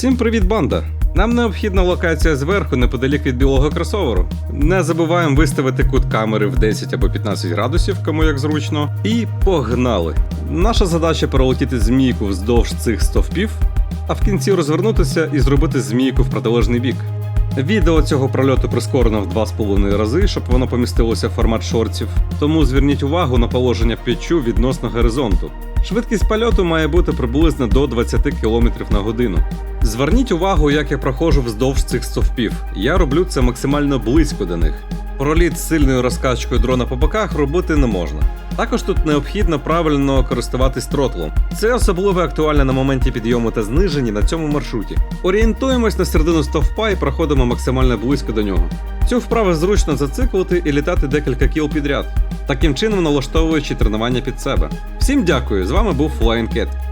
Всім привіт, банда! Нам необхідна локація зверху неподалік від білого кросоверу. Не забуваємо виставити кут камери в 10 або 15 градусів, кому як зручно. І погнали! Наша задача пролетіти змійку вздовж цих стовпів, а в кінці розвернутися і зробити змійку в протилежний бік. Відео цього прольоту прискорено в 2,5 рази, щоб воно помістилося в формат шортів. Тому зверніть увагу на положення п'ячу відносно горизонту. Швидкість польоту має бути приблизно до 20 км на годину. Зверніть увагу, як я проходжу вздовж цих стовпів. Я роблю це максимально близько до них. Проліт з сильною розкачкою дрона по боках робити не можна. Також тут необхідно правильно користуватись тротлом. Це особливо актуально на моменті підйому та зниження на цьому маршруті. Орієнтуємось на середину стовпа і проходимо максимально близько до нього. Цю вправу зручно зациклити і літати декілька кіл підряд, таким чином налаштовуючи тренування під себе. Всім дякую! З вами був Flying Cat.